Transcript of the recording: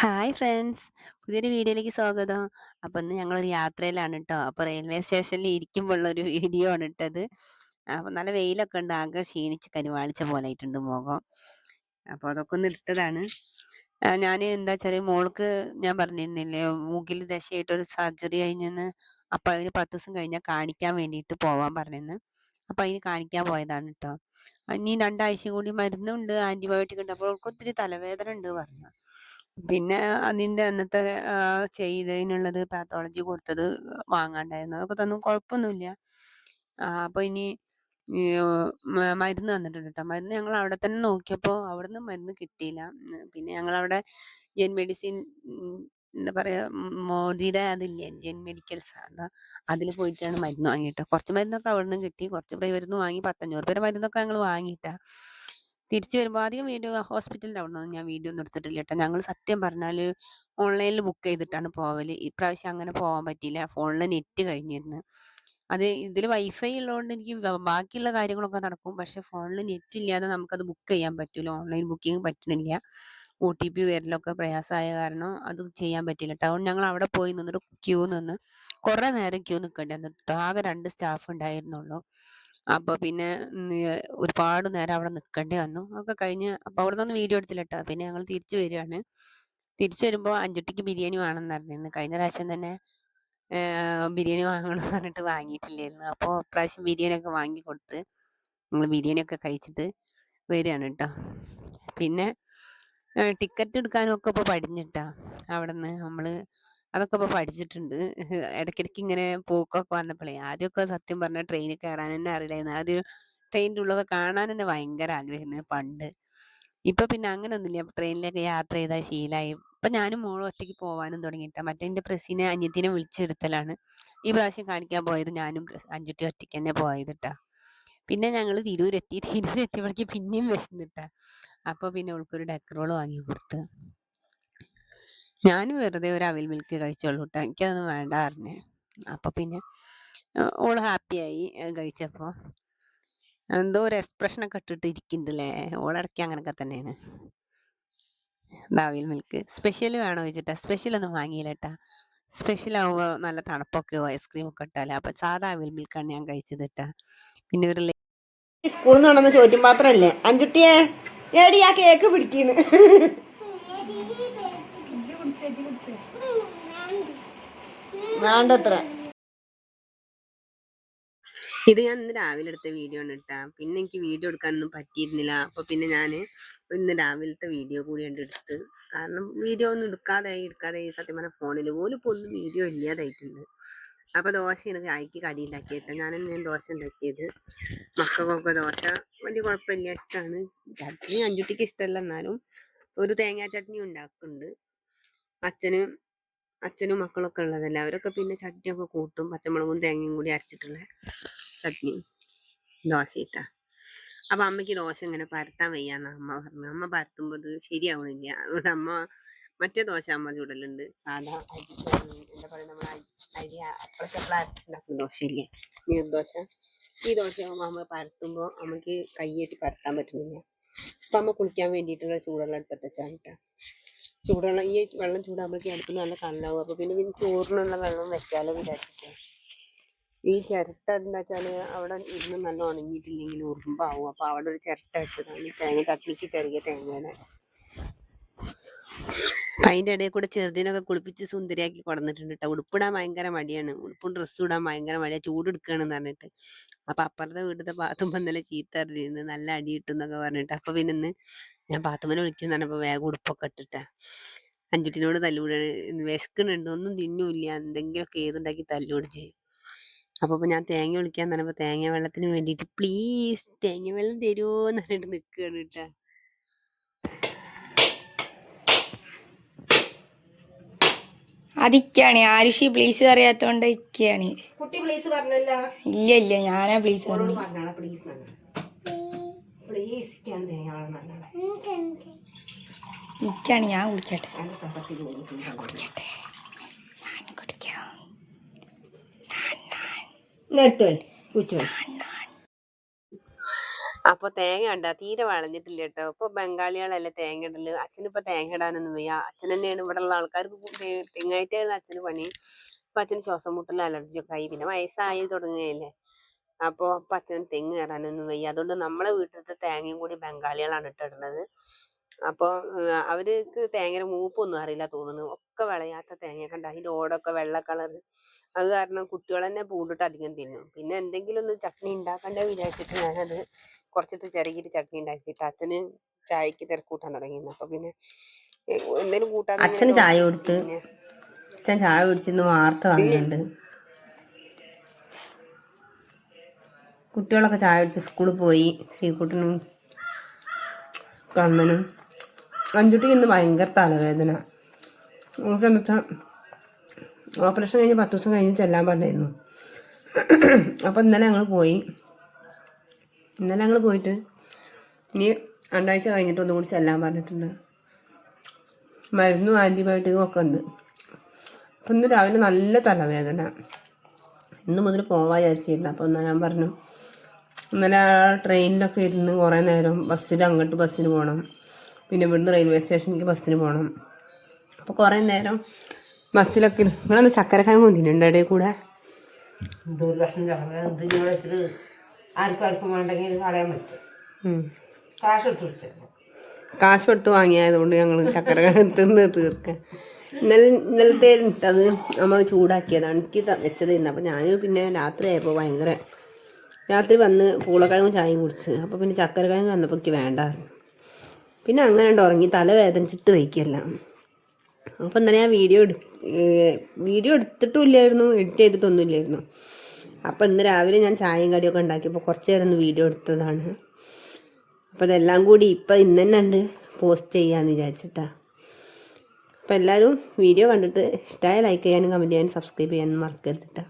Hi friends. പുതിയൊരു വീഡിയോയിലേക്ക് സ്വാഗതം. അപ്പം ഇന്ന് ഞങ്ങളൊരു യാത്രയിലാണ് കേട്ടോ അപ്പോൾ റെയിൽവേ സ്റ്റേഷനിൽ ഇരിക്കുമ്പോഴുള്ളൊരു വീഡിയോ ആണ് ഇട്ടത്. അപ്പം നല്ല വെയിലൊക്കെ ഉണ്ട്. ആകെ ക്ഷീണിച്ച് കരുവാളിച്ച പോലെ ആയിട്ടുണ്ട് മുഖം. അപ്പോൾ അതൊക്കെ ഒന്ന് എടുത്തതാണ്. ഞാൻ എന്താ വെച്ചാൽ മോൾക്ക് ഞാൻ പറഞ്ഞിരുന്നില്ലേ മൂക്കിൽ ദശയായിട്ടൊരു സർജറി കഴിഞ്ഞെന്ന്. അപ്പം അതിന് പത്ത് ദിവസം കഴിഞ്ഞാൽ കാണിക്കാൻ വേണ്ടിയിട്ട് പോവാൻ പറഞ്ഞിരുന്നു. അപ്പം അതിന് കാണിക്കാൻ പോയതാണ് കേട്ടോ ഇനി രണ്ടാഴ്ച കൂടി മരുന്നുണ്ട് ആന്റിബയോട്ടിക് ഉണ്ട്. അപ്പോൾ അവൾക്ക് ഒത്തിരി തലവേദന ഉണ്ട് പറഞ്ഞു. പിന്നെ അതിന്റെ അന്നത്തെ ചെയ്തതിനുള്ളത് പാത്തോളജി കൊടുത്തത് വാങ്ങാണ്ടായിരുന്നു. അതൊക്കെ തന്നു കുഴപ്പമൊന്നുമില്ല അപ്പൊ ഇനി മരുന്ന് തന്നിട്ടുണ്ട് കേട്ടോ മരുന്ന് ഞങ്ങൾ അവിടെ തന്നെ നോക്കിയപ്പോൾ അവിടുന്ന് മരുന്ന് കിട്ടിയില്ല. പിന്നെ ഞങ്ങൾ അവിടെ ജെൻ മെഡിസിൻ എന്താ പറയാ മോദിയുടെ അതില്ലേ ജെൻ മെഡിക്കൽ അതാ അതിൽ പോയിട്ടാണ് മരുന്ന് വാങ്ങിയിട്ട് കുറച്ച് മരുന്നൊക്കെ അവിടെ നിന്ന് കിട്ടി. കുറച്ച് മരുന്ന് വാങ്ങി പത്തഞ്ഞൂറ് പേരെ മരുന്നൊക്കെ ഞങ്ങൾ വാങ്ങിയിട്ടാ. തിരിച്ചു വരുമ്പോൾ അധികം വീണ്ടും ഹോസ്പിറ്റലിന്റെ അവിടെ ഞാൻ വീഡിയോ ഒന്നും എടുത്തിട്ടില്ല കേട്ടോ. ഞങ്ങൾ സത്യം പറഞ്ഞാൽ ഓൺലൈനിൽ ബുക്ക് ചെയ്തിട്ടാണ് പോവൽ. ഇപ്രാവശ്യം അങ്ങനെ പോകാൻ പറ്റിയില്ല. ഫോണിൽ നെറ്റ് കഴിഞ്ഞിരുന്നു. അത് ഇതിൽ വൈഫൈ ഉള്ളതുകൊണ്ട് എനിക്ക് ബാക്കിയുള്ള കാര്യങ്ങളൊക്കെ നടക്കും. പക്ഷെ ഫോണിൽ നെറ്റ് ഇല്ലാതെ നമുക്കത് ബുക്ക് ചെയ്യാൻ പറ്റില്ല ഓൺലൈൻ ബുക്കിംഗ് പറ്റുന്നില്ല. ഒ ടി പി വരലൊക്കെ പ്രയാസമായ കാരണം അത് ചെയ്യാൻ പറ്റില്ല ടൗൺ ഞങ്ങൾ അവിടെ പോയി നിന്നിട്ട് ക്യൂ നിന്ന് കുറേ നേരം ക്യൂ നിൽക്കേണ്ടി വന്നു ആകെ രണ്ട് സ്റ്റാഫ് ഉണ്ടായിരുന്നുള്ളൂ. അപ്പൊ പിന്നെ ഒരുപാട് നേരം അവിടെ നിൽക്കേണ്ടി വന്നു. ഒക്കെ കഴിഞ്ഞ് അപ്പൊ അവിടെ നിന്ന് വീഡിയോ എടുത്തില്ല കേട്ടോ പിന്നെ ഞങ്ങൾ തിരിച്ചു വരികയാണ്. തിരിച്ചു വരുമ്പോൾ അഞ്ചുട്ടിക്ക് ബിരിയാണി വേണമെന്ന് പറഞ്ഞിരുന്നു കഴിഞ്ഞ പ്രാവശ്യം തന്നെ ബിരിയാണി വാങ്ങണം പറഞ്ഞിട്ട് വാങ്ങിയിട്ടില്ലായിരുന്നു. അപ്പോൾ പ്രാവശ്യം ബിരിയാണി ഒക്കെ വാങ്ങി കൊടുത്ത് ഞങ്ങൾ ബിരിയാണി ഒക്കെ കഴിച്ചിട്ട് വരികയാണ് കേട്ടോ പിന്നെ ടിക്കറ്റ് എടുക്കാനൊക്കെ ഇപ്പോൾ പഠിഞ്ഞിട്ടാ അവിടെ നിന്ന് നമ്മൾ അതൊക്കെ ഇപ്പോൾ പഠിച്ചിട്ടുണ്ട്. ഇടയ്ക്കിടയ്ക്ക് ഇങ്ങനെ പോക്കൊക്കെ വന്നപ്പോഴേ ആദ്യമൊക്കെ സത്യം പറഞ്ഞാൽ ട്രെയിനിൽ കയറാൻ തന്നെ അറിയില്ലായിരുന്നു. ആദ്യം ട്രെയിനിന്റെ ഉള്ളൊക്കെ കാണാൻ തന്നെ ഭയങ്കര ആഗ്രഹമായിരുന്നു പണ്ട്. ഇപ്പൊ പിന്നെ അങ്ങനെ ഒന്നുമില്ല ട്രെയിനിലൊക്കെ യാത്ര ചെയ്താൽ ശീലമായി ഇപ്പൊ ഞാനും മോളും ഒറ്റയ്ക്ക് പോവാനും തുടങ്ങിയിട്ടാ. മറ്റേ എന്റെ പ്രസിനെ അന്യത്തിനെ വിളിച്ചെടുത്തലാണ് ഈ പ്രാവശ്യം കാണിക്കാൻ പോയത് ഞാനും അഞ്ചുട്ടി ഒറ്റയ്ക്ക് തന്നെ പോയത് ട്ടാ പിന്നെ ഞങ്ങൾ തിരൂരെത്തി. തിരൂരെത്തിയപ്പോഴേക്ക് പിന്നെയും വിശന്നിട്ടാ. അപ്പൊ പിന്നെ അവൾക്കൊരു ഡെക്കറോൾ വാങ്ങി കൊടുത്ത്. ഞാനും വെറുതെ ഒരു അവിൽ മിൽക്ക് കഴിച്ചോളൂ കേട്ടോ എനിക്കതൊന്നും വേണ്ട അറിഞ്ഞ് അപ്പൊ പിന്നെ ഓൾ ഹാപ്പിയായി കഴിച്ചപ്പോ. എന്തോ ഒരു എക്സ്പ്രഷൻ ഒക്കെ ഇട്ടിട്ട് ഇരിക്കുന്നുണ്ടല്ലേ? ഓളിടയ്ക്ക് അങ്ങനൊക്കെ തന്നെയാണ്. ദാവിൽ മിൽക്ക്? സ്പെഷ്യൽ വേണോ വെച്ചിട്ടാ സ്പെഷ്യൽ ഒന്നും വാങ്ങിയില്ല കേട്ടാ സ്പെഷ്യൽ ആവുമ്പോൾ നല്ല തണുപ്പൊക്കെ ഐസ്ക്രീം ഒക്കെ ഇട്ടാലേ. അപ്പൊ സാധാ അവിൽ മിൽക്കാണ് ഞാൻ കഴിച്ചത് കേട്ടാ പിന്നെ ഒരു സ്കൂളിൽ നിന്ന് ചോദ്യം മാത്രല്ലേ അഞ്ചുട്ടിയെ ഏടി ആ കേക്ക് പിടിക്കുന്നു വേണ്ടത്ര. ഇത് ഞാൻ ഇന്ന് രാവിലെ എടുത്ത വീഡിയോ ആണ് കേട്ടാ പിന്നെ എനിക്ക് വീഡിയോ എടുക്കാനൊന്നും പറ്റിയിരുന്നില്ല. അപ്പൊ പിന്നെ ഞാൻ ഇന്ന് രാവിലത്തെ വീഡിയോ കൂടി ഉണ്ട് എടുത്ത്. കാരണം വീഡിയോ ഒന്നും എടുക്കാതെ എടുക്കാതെ സത്യം പറഞ്ഞ ഫോണിൽ പോലും ഇപ്പൊ ഒന്നും വീഡിയോ ഇല്ലാതായിട്ടുണ്ട്. അപ്പൊ ദോശ എനിക്ക് അയക്ക് കടി ഉണ്ടാക്കിയിട്ട് ഞാൻ ഞാൻ ദോശ ഉണ്ടാക്കിയത് മക്കൾക്കൊക്കെ ദോശ വലിയ കുഴപ്പമില്ല. ഇഷ്ടമാണ് ചട്നി അഞ്ചുട്ടിക്ക് ഇഷ്ടമല്ല. എന്നാലും ഒരു തേങ്ങാ ചട്നി ഉണ്ടാക്കുന്നുണ്ട് അച്ഛന് അച്ഛനും മക്കളൊക്കെ ഉള്ളതല്ലേ? അവരൊക്കെ പിന്നെ ചട്നിയൊക്കെ കൂട്ടും പച്ചമുളകും തേങ്ങയും കൂടി അരച്ചിട്ടുള്ള ചട്നി ദോശ ഇട്ടാ അപ്പൊ അമ്മയ്ക്ക് ദോശ ഇങ്ങനെ പരത്താൻ വയ്യാന്ന് അമ്മ പറഞ്ഞു അമ്മ പരത്തുമ്പോൾ അത് ശരിയാവണില്ല. അതുകൊണ്ട് അമ്മ മറ്റേ ദോശ അമ്മ ചൂടലുണ്ട്. സാധാ എന്താ പറയുക നമ്മൾ അരി അപ്പളക്കപ്പള ദോശ ദോശയില്ലേ? നീർദോശ ഈ ദോശ അമ്മ പരത്തുമ്പോൾ അമ്മയ്ക്ക് കൈയേറ്റി പരത്താൻ പറ്റുന്നില്ല. അപ്പൊ അമ്മ കുളിക്കാൻ വേണ്ടിയിട്ടുള്ള ചൂടുള്ള അടുപ്പത്തെ കേട്ടോ. ചൂടുവെള്ളം ഈ വെള്ളം ചൂടാകുമ്പോഴേക്കും അടുത്ത് നല്ല കല്ലാവും അപ്പൊ പിന്നെ പിന്നെ ചോറിനുള്ള വെള്ളം വെക്കാലോ വിചാരിച്ചിട്ട്. ഈ ചിരട്ട എന്താ വെച്ചാൽ അവിടെ ഇരുന്ന് നല്ല ഉണങ്ങിയിട്ടില്ലെങ്കിൽ ഉറുമ്പാവും. അപ്പൊ അവിടെ ഒരു ചിരട്ട വെച്ചതാണ്. ഈ തേങ്ങ കട്ടിലേക്ക് ചെറിയ തേങ്ങയുടെ അതിന്റെ ഇടയിൽ കൂടെ ചെറുതിനൊക്കെ കുളിപ്പിച്ച് സുന്ദരിയാക്കി കൊടന്നിട്ടുണ്ട് കേട്ടോ ഉടുപ്പിടാൻ ഭയങ്കര മടിയാണ്. ഉടുപ്പും ഡ്രസ്സും ഇടാൻ ഭയങ്കര മടിയാണ് ചൂട് എടുക്കുകയാണെന്ന് പറഞ്ഞിട്ട്. അപ്പൊ അപ്പുറത്തെ വീട്ടിലത്തെ പാത്തുമ്പോ ഇന്നലെ ചീത്ത അറിഞ്ഞിരുന്നു നല്ല അടി കിട്ടും എന്നൊക്കെ പറഞ്ഞിട്ട്. അപ്പൊ പിന്നെ ഇന്ന് ഞാൻ പാത്തുമ്മനെ വിളിക്കുന്ന പറഞ്ഞപ്പോ വേഗം ഉടുപ്പൊക്കെ ഇട്ടിട്ടാ. അഞ്ചുട്ടിനോട് തല്ലുകൂടാണ് വിശക്കുന്നുണ്ട്. ഒന്നും തിന്നൂല്ല. എന്തെങ്കിലുമൊക്കെ ഏതുണ്ടാക്കി തല്ലുകൂടി ചെയ്യും. അപ്പൊ ഇപ്പൊ ഞാൻ തേങ്ങ വിളിക്കാൻ പറഞ്ഞപ്പോ തേങ്ങ വെള്ളത്തിന് വേണ്ടിട്ട് പ്ലീസ് തേങ്ങ വെള്ളം തരുമോ എന്ന് പറഞ്ഞിട്ട് നിൽക്കുകയാണ് കേട്ടാ അതിക്കാണ്. ആരുഷി പ്ലീസ് പറയാത്തോണ്ട് ഇക്കാണ് കുട്ടി പ്ലീസ് പറഞ്ഞല്ല. ഇല്ല ഇല്ല. ഞാനാ പ്ലീസ് പറഞ്ഞു. നല്ലത്. ഇക്കാണ് ഞാൻ കുടിക്കട്ടെ. ഞാൻ കുടിക്കട്ടെ. ഞാൻ കുടിക്കാം എടുത്തു കുച്ചു അപ്പൊ തേങ്ങ ഉണ്ടാ തീരെ വളഞ്ഞിട്ടില്ല കേട്ടോ. ഇപ്പൊ ബംഗാളികളല്ലേ തേങ്ങ ഇടൽ? അച്ഛനിപ്പോ തേങ്ങ ഇടാനൊന്നും വയ്യ. അച്ഛൻ തന്നെയാണ് ഇവിടെ ഉള്ള ആൾക്കാർക്ക് തെങ്ങായിട്ടായിരുന്നു തെങ്ങായിട്ടാണ് അച്ഛന് പണി. അപ്പൊ അച്ഛന് ശ്വാസം മുട്ടൽ അലർജി ഒക്കെ ആയി. പിന്നെ വയസ്സായി തുടങ്ങുകയല്ലേ. അപ്പൊ അപ്പൊ അച്ഛന് തെങ്ങ് കയറാനൊന്നും വയ്യ. അതുകൊണ്ട് നമ്മളെ വീട്ടിലത്തെ തേങ്ങയും കൂടി ബംഗാളികളാണ് ഇട്ടിടുന്നത് അപ്പൊ ഏഹ് അവർക്ക് തേങ്ങയുടെ മൂപ്പൊന്നും അറിയില്ല തോന്നുന്നു. ഒക്കെ വിളയാത്ത തേങ്ങ ഉണ്ട് അതിന്റെ ഓടൊക്കെ വെള്ള കളർ. അത് കാരണം കുട്ടികൾ തന്നെ പൂണ്ടിട്ട് അധികം തിന്നും. പിന്നെ എന്തെങ്കിലും ഒന്ന് ചട്നി ഉണ്ടാക്കണ്ടേ വിചാരിച്ചിട്ട് ഞാനത് കുറച്ചിട്ട് ചെറിയൊരു ചട്നി ഉണ്ടാക്കിയിട്ട് അച്ഛന് ചായക്ക് തിരക്കൂട്ടാൻ തുടങ്ങിയിരുന്നു. അപ്പൊ പിന്നെ എന്തെങ്കിലും കൂട്ടാൻ അച്ഛന് ചായ. കൊടുത്ത് അച്ഛൻ ചായ കുടിച്ചിരുന്നു വാർത്ത കാണുന്നുണ്ട് കുട്ടികളൊക്കെ ചായ കുടിച്ച് സ്കൂളിൽ പോയി. ശ്രീകുട്ടനും കണ്ണനും. അഞ്ചുട്ടിക്ക് ഇന്ന് ഭയങ്കര തലവേദന. നമുക്ക് എന്താ വെച്ചാൽ ഓപ്പറേഷൻ കഴിഞ്ഞ് പത്ത് ദിവസം കഴിഞ്ഞ് ചെല്ലാൻ പറഞ്ഞായിരുന്നു അപ്പോൾ ഇന്നലെ ഞങ്ങൾ പോയി. ഇന്നലെ ഞങ്ങൾ പോയിട്ട് ഇനി രണ്ടാഴ്ച കഴിഞ്ഞിട്ട് ഒന്നും കൂടി ചെല്ലാൻ പറഞ്ഞിട്ടുണ്ട്. മരുന്നും ആന്റിബയോട്ടിക്കും ഒക്കെ ഉണ്ട്. അപ്പം ഇന്ന് രാവിലെ നല്ല തലവേദന. ഇന്ന് മുതൽ പോവാൻ വിചാരിച്ചിരുന്നു. അപ്പോൾ എന്നാൽ ഞാൻ പറഞ്ഞു ഇന്നലെ ട്രെയിനിലൊക്കെ ഇരുന്ന് കുറേ നേരം ബസ്സിൽ അങ്ങോട്ട് ബസ്സിന് പോകണം പിന്നെ ഇവിടുന്ന് റെയിൽവേ സ്റ്റേഷനിലേക്ക് ബസ്സിന് പോകണം അപ്പോൾ കുറേ നേരം ബസ്സിലൊക്കെ നിങ്ങളന്ന് ചക്കരക്കിഴങ്ങ് കൊണ്ടിട്ടുണ്ട് ഇടയിൽ കൂടെ. ദൂരദർശനം ഒരു കഷ്ണം ചക്കര ഇത് ഞാൻ വെച്ചിട്ട് ആർക്കും ആർക്കും വേണ്ടെങ്കിൽ കളയാൻ പറ്റും. കാശ് എടുത്ത് വിളിച്ചു കാശ് കൊടുത്ത് വാങ്ങിയതുകൊണ്ട് ഞങ്ങൾ ചക്കരക്കിഴങ്ങ് തിന്ന് തീർക്കുക ഇന്നലെ ഇന്നലത്തെ അത് നമ്മൾ ചൂടാക്കിയതാണ്. എനിക്ക് വെച്ചത് ഇന്ന് അപ്പോൾ ഞാൻ പിന്നെ രാത്രി ആയപ്പോൾ ഭയങ്കര രാത്രി വന്ന് പൂളക്കിഴങ്ങും ചായയും കുടിച്ച്. അപ്പോൾ പിന്നെ ചക്കരക്കിഴങ്ങ് വന്നപ്പോൾ എനിക്ക് വേണ്ട. പിന്നെ അങ്ങനെ ഉണ്ട് ഉറങ്ങി തല വേദനിച്ചിട്ട് അപ്പോൾ ഇന്നലെ ഞാൻ വീഡിയോ എടു വീഡിയോ എടുത്തിട്ടും ഇല്ലായിരുന്നു എഡിറ്റ് ചെയ്തിട്ടൊന്നും ഇല്ലായിരുന്നു അപ്പോൾ ഇന്ന് രാവിലെ ഞാൻ ചായയും കടിയൊക്കെ ഉണ്ടാക്കിയപ്പോൾ കുറച്ച് നേരം ഒന്ന് വീഡിയോ എടുത്തതാണ്. അപ്പോൾ അതെല്ലാം കൂടി ഇപ്പം ഇന്ന് തന്നെ ഉണ്ട് പോസ്റ്റ് ചെയ്യാമെന്ന് വിചാരിച്ചിട്ടാ. അപ്പോൾ എല്ലാവരും വീഡിയോ കണ്ടിട്ട് ഇഷ്ടമായ ലൈക്ക് ചെയ്യാനും കമന്റ് ചെയ്യാനും സബ്സ്ക്രൈബ് ചെയ്യാനും മറക്കരുത് ട്ടോ.